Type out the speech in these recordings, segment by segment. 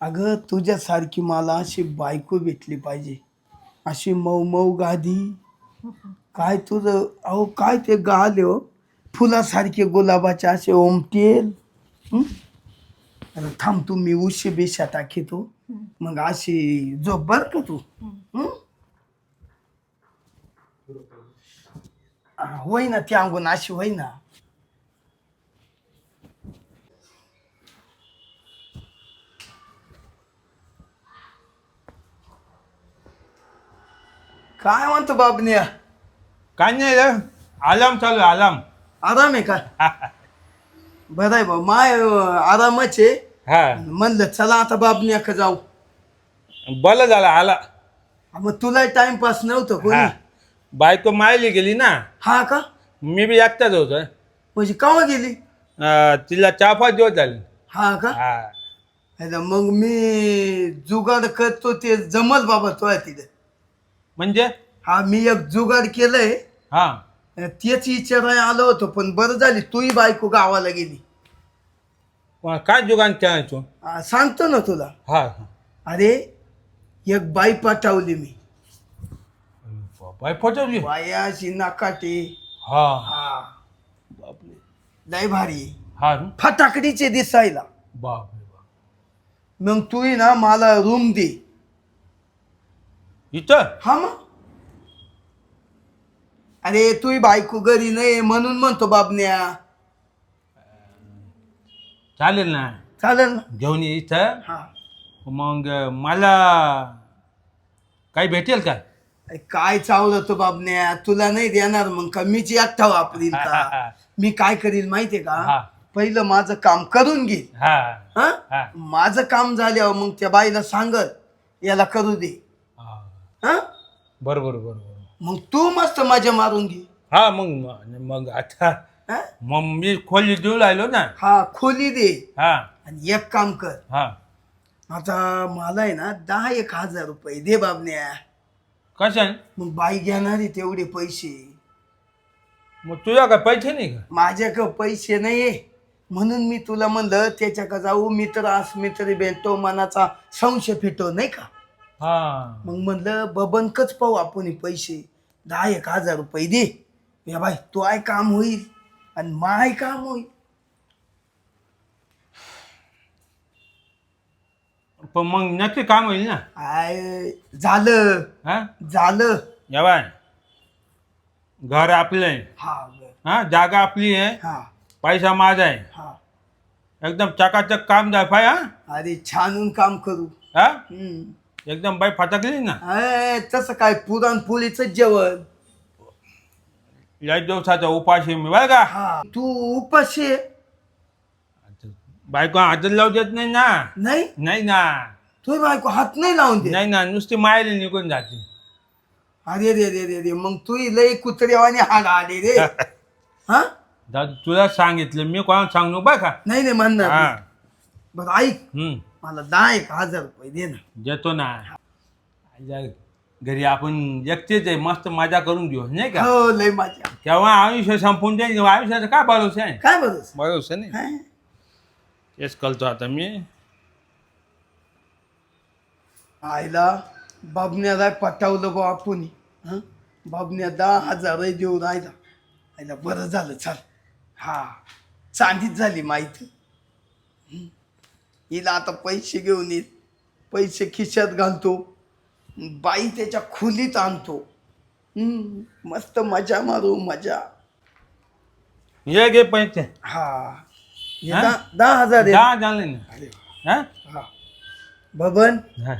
अगं तुझ्यासारखी मला अशी बायको भेटली पाहिजे. अशी मऊ मऊ गादी. काय तुझं? अहो काय ते गाले हो? फुलासारखे गुलाबाचे असे ओमटेल. हं? अरे थांब तू मी उशी बेशा टाकीतो. मग अशी झोप बर का तू? हं? होय ना ती अंगून अशी होय ना काय म्हणतो बाबन्या काय नाही रे आलाम चालू आहे, आलाम. आराम आहे का? बरं आहे बा माय अं, आरामच आहे. हा. म्हणलं चला आता बाबन्या का जाऊ. बरं झालं आला. मग तुला टाइमपास नव्हतं कोणी? हा बायको मायली गेली ना. हा का? मी बी एकटाच होतो. म्हणजे केव्हा गेली? अं, तिला चार पाच दिवस झाले. हा का? हा. अरे मग मी जुगाड करतो ते जमल बाबा तो आहे तिथे. म्हणजे? हा मी एक जुगाड केलंय. हा. तेच विचारायला आलो होतो पण बरं झाली तूही बायको गावाला गेली. काय जुगान खेळायचो हा, सांगतो ना तुला. हा. हा. अरे एक बाई पाठवली मी. बाय फटवली बायाशी नाकाटे. हा. हा. बापरे. लय भारी. हा. ना? फटाकडीचे दिसायला. बापरे बाप. मग तू ना मला रूम दे. इथं? हा मग. अरे तू बायको घरी नाही म्हणून म्हणतो बाबन्या. चालेल ना? चालेल ना. घेऊन ये इथं. हा. मग मला काही भेटेल का? अरे काय चावलं तो बाबन्या? तुला नाही देणार मग का? मीच एकटा वापरील का? मी काय करील माहितीये हा. का पहिलं माझं काम करून घे. हा. हा? हा. माझं काम झाल्यावर मग त्या बाईला सांगत याला करू दे. हा. बरोबर बरोबर मग तू मस्त मजा मारून घे. हा मग मग आता हा? मग मी खोली देऊ राहिलो ना. हा खोली दे. हा. आणि एक काम कर. हा. आता मला आहे ना दहा एक हजार रुपये दे बाबन्या कसं मग बाई घेणारी तेवढे पैसे. मग तुझ्या काय पैसे नाही का? माझ्याकडे पैसे नाही म्हणून मी तुला म्हणलं त्याच्याकडे जाऊ मित्र आस मित्र भेटतो मनाचा संशय फिटो नाही का? हा. मग म्हणलं बबनकच पाहू आपण हे पैसे. दहा एक हजार रुपये दे. या बाई तो आय काम होईल आणि माय काम होईल. पण मग नक्की काम होईल ना? आय झालं. हा? झालं. या बाय. घर आपलं आहे. हा बर. हा जागा आपली आहे. हा. पैसा माझा आहे. हा. एकदम चकाचक काम जाय पाय हा. अरे छानून काम करू. हा? हम्म. एकदम बाई फटकली ना? अय, तसं काय पुरणपोळीच जेवण. या दिवसाचा उपास आहे मी बरं का? तू उपाशी आहे? बायको हातात लावू देत नाही ना? नाही? नाही ना. तू बायको हात नाही लावून दे नाही ना नुसती मायला निघून जाते. अरे रे रे रे रे मग तू लय कुत्र्यावाने हाड आले रे. हा. दादू तुला सांगितलं मी कोणाला सांगू बरं का? नाही नाही म्हणणार हा. बरं ऐक. हम्म. मला दहा एक हजार रुपये दे ना. देतो ना. आईला घरी आपण एकटेच आहे मस्त मजा करून घेऊ नाही का? हो लय माझ्या केव्हा आयुष्य संपून जाईल आयुष्याचा काय भरोसा आहे? काय बरं भरोसा नाही. तेच कळतो आता मी. आईला बाबण्याला पटावलं बा आपण. हं? बाबण्या दहा हजार देऊन राहिला. आईला बरं झालं चाल. हा. चांदीच झाली माहिती हं? हिला आता पैसे घेऊन येईल पैसे खिशात घालतो. बाई त्याच्या खोलीत आणतो. हं, मस्त मजा मारू मजा. ये घे पैसे. हा. हे हा? दहा दहा हजार आहे. दहा झाले ना. अरे हा? हा. बबन हा.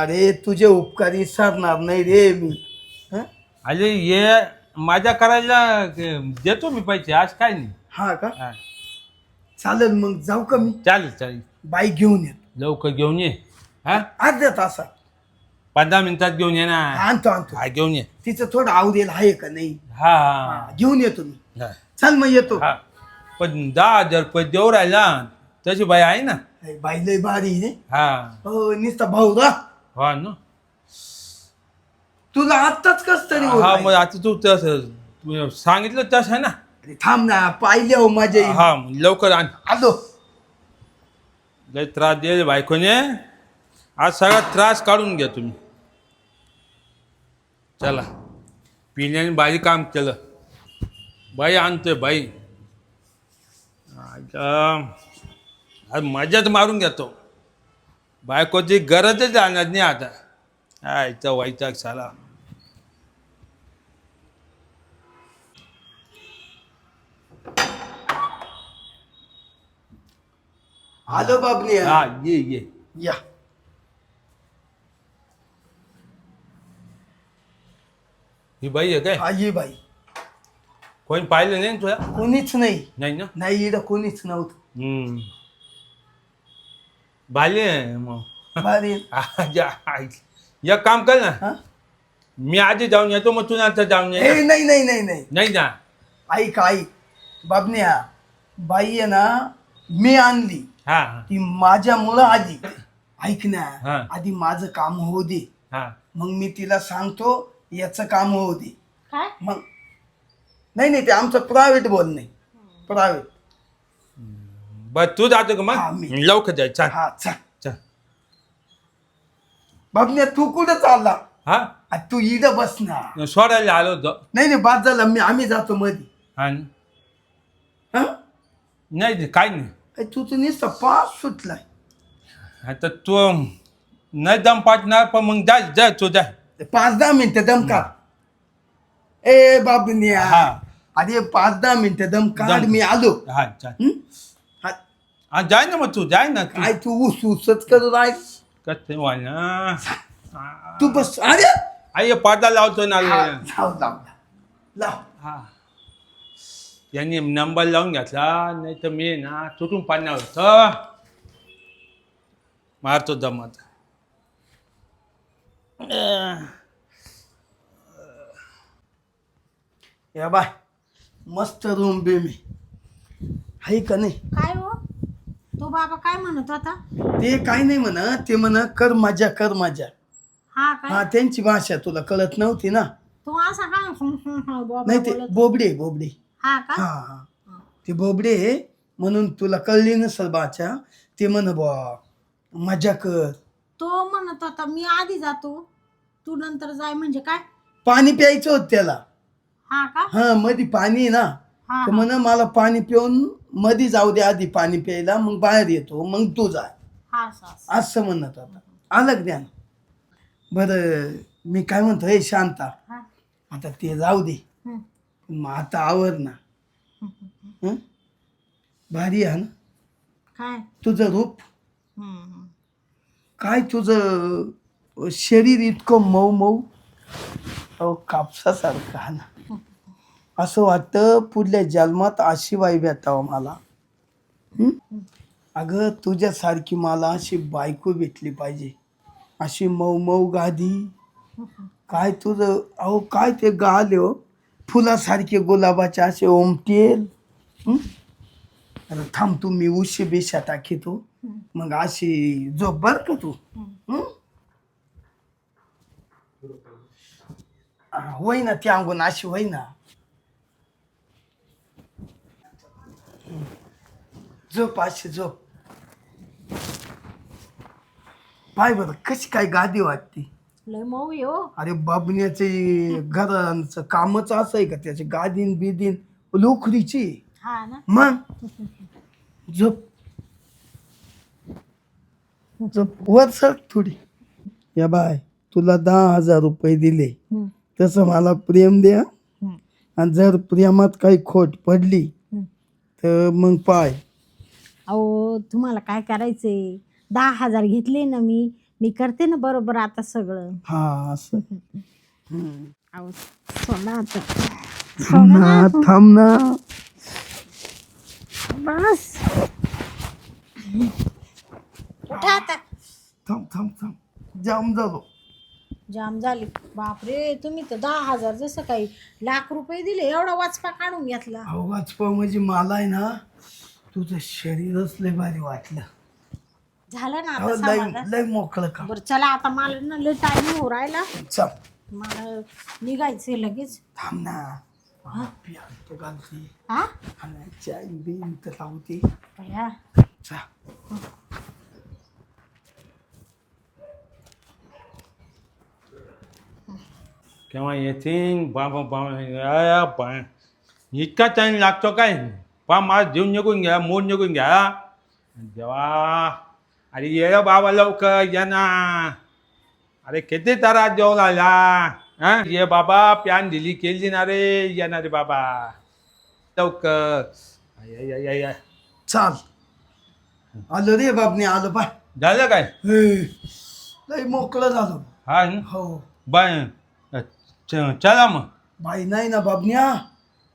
अरे तुझे उपकारी सरणार नाही रे मी. हं? अरे ये मजा करायला देतो मी पैसे आज काय नाही. हा का? हा. चालेल मग जाऊ का मी? चालेल चालेल. बाईक घेऊन येत लवकर घेऊन ये. हा? अर्ध्या तासात. पंधरा मिनिटात घेऊन ये ना. आणतो आणतो. हा घेऊन ये. तिचं थोडं आवडेल आहे का नाही? हा. हा, घेऊन येतो मी हा. चल मग येतो. हा. पण दहा हजार रुपये देऊ राहिला तशी बाई आहे ना. अरे, बाई लय भारी आहे रे. हा. हो नुसता भाऊ रा हा ना. तुला आत्ताच कस तरी होत हा आहे. मग आता तू तसं तू सांगितलं तसं आहे ना. अरे, थांब ना पाहिले हो येईल हा मग लवकर आण. आलो. लय त्रास दे बायकोने. आज सगळा त्रास काढून घ्या तुम्ही. चला. पिण्याने बाई काम केलं. बाई आणतोय बाई. आज. मजाच मारून घेतो. बायकोची गरजच आणत नाही आता. आयचा वैताग साला आलो बाबण्या हा ये ये. या. ही बाई आहे काय? हा ये बाई. कोणी पाहिलं नाही ना तुला? कोणीच नाही. नाही ना? नाही इकडं कोणीच नव्हतं. हम्म. भाले आहे मग. भारी. आजा, आई. एक काम कर ना. हा? मी आधी जाऊन येतो मग तू नंतर जाऊन ये ए नाही नाही नाही नाही. नाही ना ऐक ऐक. बाबन्या बाई आहे ना मी आणली. हा. ती माझ्या मुलं आधी ऐक ना. आधी माझं काम होऊ दे. हा. मग मी तिला सांगतो याचं काम होऊ दे. काय? मग नाही नाही ते आमचं प्रायव्हेट बोल नाही प्रायव्हेट बर तू जातो का हा, मग मी. लवकर जाय चाल. हा चल. चल. बाबन्या तू कुठं चालला? हा? आ, तू इथं बस ना. सोडायला आलो होतो. नाही नाही बाद झालं. मी आम्ही जातो मध्ये हा? हा? नाही नाही, काय नाही. तू तर नुसतं पास सुटलाय आता तू नाही दम पाठणार पण मग जाय जाय तू ते पाच दहा मिनिटं दम काढ ए बाबन्या हा. अरे पाच दहा मिनिटं दम काढ दम. मी आलो हा हं? हा, हा जाय ना मग तू जाय ना तू काय तू ऊस उसच करत आहे कसं तू बस अरे आई पडदा लावतो ना हा, लाव लाव लाव हा यांनी नंबर लावून घेतला नाही तर मी ना तुटून पाडणार होतं. मारतो दमात. या बाय मस्त रूम बे मी आहे का नाही? काय हो? तो बाबा काय म्हणत होता? ते काय नाही म्हणा ते म्हणा कर मजा कर मजा. हा हा काय त्यांची भाषा तुला कळत नव्हती ना. तो असा काय हं, हं, हं, बाबा नाही ते. बोबडे बोबडे. हा का? हा ते बोबडे म्हणून तुला कळली नसल भाषा ते म्हण बा मजा कर. तो म्हणत होता मी आधी जातो. तू नंतर जाय. म्हणजे काय? पाणी प्यायचं होत त्याला. हा का? हा मधी पाणी आहे ना. हा तर म्हण मला पाणी पिऊन मधी जाऊ दे आधी पाणी प्यायला मग बाहेर येतो मग तू जाय हा असं, असं. असं म्हणत होता. आलं ज्ञान. बरं मी काय म्हणतो हे शांता हा. आता ते जाऊ दे. मग आता आवर ना. हं, हं. हं? भारी आहे ना? काय? तुझं रूप? हं, हं. काय तुझं शरीर इतकं मऊ मऊ? अहो कापसासारखं आहे ना. असं वाटतं पुढल्या जन्मात अशी बाई भेटावं मला. हं? अगं तुझ्यासारखी मला अशी बायको भेटली पाहिजे. अशी मऊ मऊ गादी. काय तुझं अहो काय ते गाल हो? फुलासारखे गुलाबाचे असे ओमटेल थांब तू मी उशी बेशा टाकीतो. मग अशी झोप बर का तू? होय ना ती अंगून अशी होय ना. झोप अशी झोप. पाय बरं कशी काय गादी वाटते? लय मऊ आहे हो. अरे बाबण्याचे घरांचं कामच असं आहे का? त्याचे गादीन बिदीन लोकरीची हा ना. मग? झोप. झोप. वर सर थोडी. या बाय तुला दहा हजार रुपये दिले. हं, तसं मला प्रेम द्या आणि जर प्रेमात काही खोट पडली. तर मग पाय. अहो तुम्हाला काय करायचंय? दहा हजार घेतले ना मी मी करते ना बरोबर आता सगळं. हा असं. अहो सोना आता. थांब ना थांब ना. बस. उठा आता. थांब थांब थांब. जाम झालो. जाम झाली. बापरे तुम्ही तर दहा हजार जसं काही लाख रुपये दिले एवढा वाचपा काढून घेतला. आवाज पाव म्हणजे मला आहे ना तुझं शरीरच लय भारी वाटलं. झालं ना आता लय मोकळं काम. बरं चला आता मला ना लय टाइम होऊ राहिला. चल. मला निघायचं लगेच. थांब ना. बाबा इतका टाईम लागतो काय? बा माझा जीव निघून घ्या मोर निघून घ्या. देवा. अरे ये बाबा लवकर ये ना. अरे किती तारा जेवण आला हा? ये बाबा प्यान दिली केली ना रे ये ना रे बाबा. लवकर. आय, आय, आय, आय, आय. चाल. आलो रे बाबने आलो बाय झालं काय? हे, लय मोकळं झालो. हा? न? हो. बाय च- चला मग. बाई नाही ना बाबन्या.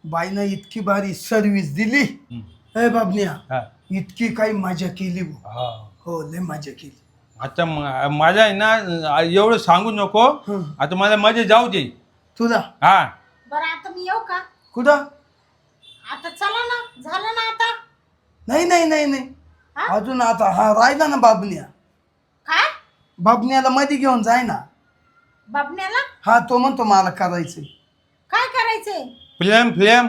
बाईनं इतकी भारी सर्व्हिस दिली. हं. हे बाबन्या हा. इतकी काही मजा केली बुवा. हा. हो लय मजा केली. आता म- माझ्या आहे ना एवढं सांगू नको. हं. आता मला मध्ये जाऊ दे. तुला? हा. बरं आता मी येऊ का? कुठं? आता चला ना. झालं ना आता? नाही नाही नाही नाही. हा? अजून आता हा राहिला ना बाबन्या. काय? बाबन्याला मध्ये घेऊन जाय ना. बाबण्याला हा तो म्हणतो मला करायचंय. काय करायचंय? फ्लेम फ्लेम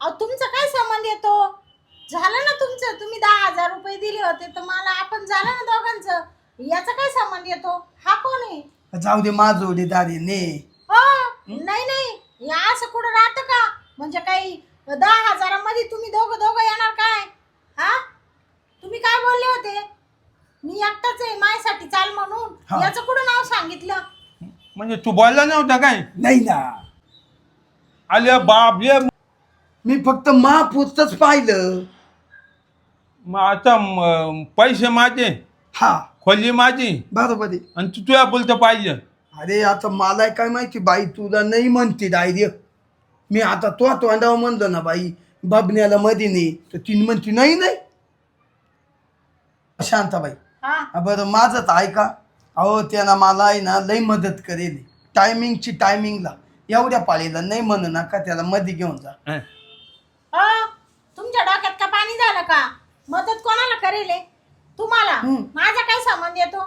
अहो तुमचा काय संबंध येतो झालं ना तुमचं? तुम्ही दहा हजार रुपये दिले होते तर मला आपण झालं ना दोघांचं? याचा काय संबंध येतो? हा कोण आहे? जाऊ दे माझोडी दारी ने. हो? नाही नाही. या असं कुठं राहतं का? म्हणजे काही दहा हजारामध्ये तुम्ही दोघं दोघं येणार काय? हा? तुम्ही काय बोलले होते? मी एकटाच आहे माझ्यासाठी चाल म्हणून. हा. याचं कुठं नाव सांगितलं? म्हणजे तू बोलला नव्हता काय? नाही ना. आले बाप ये मी फक्त महापुरतच पाहिलं. मग आता म- पैसे माझे. हा. खोली माझी. बरोबर आहे. आणि तू तुझ्या बोलतं पाहिजे अरे आता मला काय माहिती बाई तुला नाही म्हणते डायरेक्ट. मी आता तो तोंडावर म्हणलो ना बाई बाबण्याला मध्ये नाही तर तिने म्हणते नाही नाही. शांताबाई. हा. हा, बरं माझं तर ऐका अहो त्यानं मला आहे ना लई मदत करेल. टायमिंगची टायमिंगला एवढ्या पाळीला नाही म्हणू नका त्याला मध्ये घेऊन जा. हं. अ, तुमच्या डोक्यात का पाणी झालं का? मदत कोणाला करेल हे? तुम्हाला? हम्म. माझा काय संबंध येतो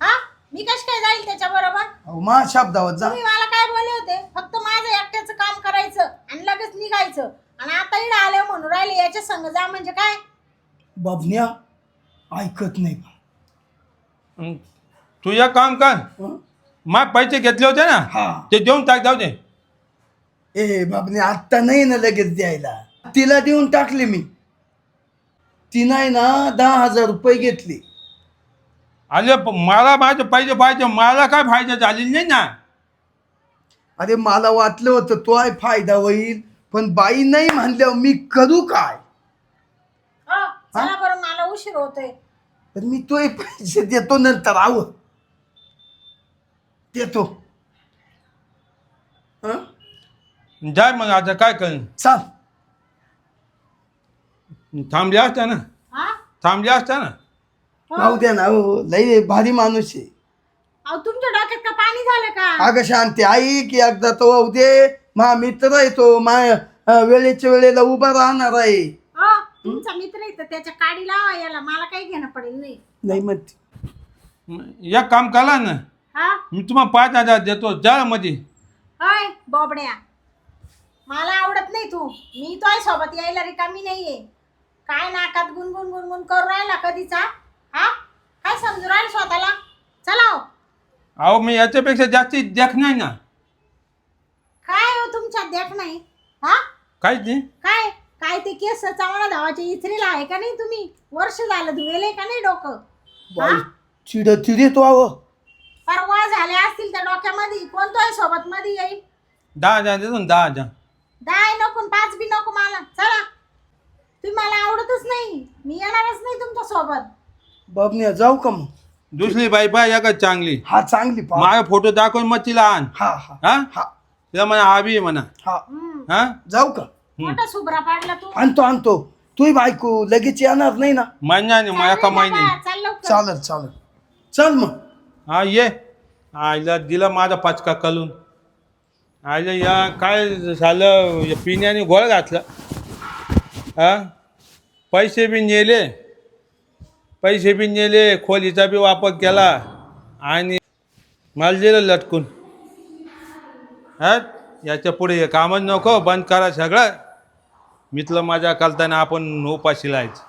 हा? मी कश काय जाईल त्याच्या बरोबर अहो मा शब्दावर जा. तुम्ही मला काय बोलले होते? फक्त माझं एकट्याचं काम करायचं आणि लगेच निघायचं. आणि आता इकडे आले म्हणून राहिले याच्या संग जा म्हणजे काय? बाबण्या ऐकत नाही बा हं. तू एक काम कर. हं? मग पैसे घेतले होते ना? हा. ते देऊन टाक जाऊ दे. ए बाबने आत्ता नाही ना लगेच द्यायला. तिला देऊन टाकले मी. तिनं आहे ना दहा हजार रुपये घेतले. आले प- मला माझे पैसे पाहिजे मला काय फायदा झालेला नाही ना? अरे मला वाटलं होतं तो आहे फायदा होईल पण बाई नाही म्हणल्यावर मी करू काय? चला बरं मला उशीर होतोय. तर मी तो पैसे देतो नंतर आव देतो. हं? जाय मग आता काय कर चाल. थांबले असत्या ना हा? थांबले असत्या ना हो. राहू द्या ना हो लय भारी माणूस आहे. अहो तुमच्या डोक्यात का पाणी झालं का? अगं शांती आई की एकदा तो वाहू दे. मा मित्र आहे तो मा अं, वेळेच्या वेळेला उभा राहणार आहे. अ, तुमचा मित्र आहे तर त्याच्या काडी लावा याला. मला काही घेणं पडेल नाही. नाही म्हणते. मग एक काम करा ना. हा? मी तुम्हाला पाच हजार देतो जा मध्ये. होय बोबड्या. मला आवडत नाही तू. मी तो सोबत यायला रिकामी नाहीये. काय नाकात गुणगुण गुणगुण करू राहिला कधीचा? हा? काय समजू राहील स्वतःला? चला हो. अहो मी याच्यापेक्षा जास्ती देख नाही ना. काय हो तुमच्यात देख नाही? हा? काहीच नाही. काय? काय ते केस चांगला धावाच्या इथरीला आहे का नाही तुम्ही? वर्ष झालं धुवेले का नाही डोकं? बाई चिड चिड तो आव परवा झाल्या असतील त्या डोक्यामध्ये कोणतोय सोबत मध्ये येईल. दहा हजार देतो ना दहा हजार. दाय नको न पाच बी नको मला. चला. तुम्ही मला आवडतच नाही. मी येणारच नाही तुमच्यासोबत बाबण्या जाऊ का मग? दुसरी बाई पाय या का चांगली. हा चांगली पा माझा फोटो दाखवून मग तिला आण. हा हा. हा? हा. तिला म्हणा आबी आहे म्हणा. हा. हम्म. हा? जाऊ का? मोठा पाडला तू. आणतो आणतो. तू बायको लगेच येणार नाही ना? महिन्याने मग एका चालेल महिने. बाबा, चाल लवकर. चालेल चालेल. चल मग. हा ये. आईला दिला माझा पाचका कलून. आईला या काय झालं या पिण्याने गोळ घातला. हा? पैसे बी नेले. पैसे बी नेले खोलीचा बी वापर केला आणि मला दिलं लटकून. हा? याच्यापुढे हे कामच नको बंद करा सगळं. मितलं माझ्या कलताना आपण उपाशी लायचं.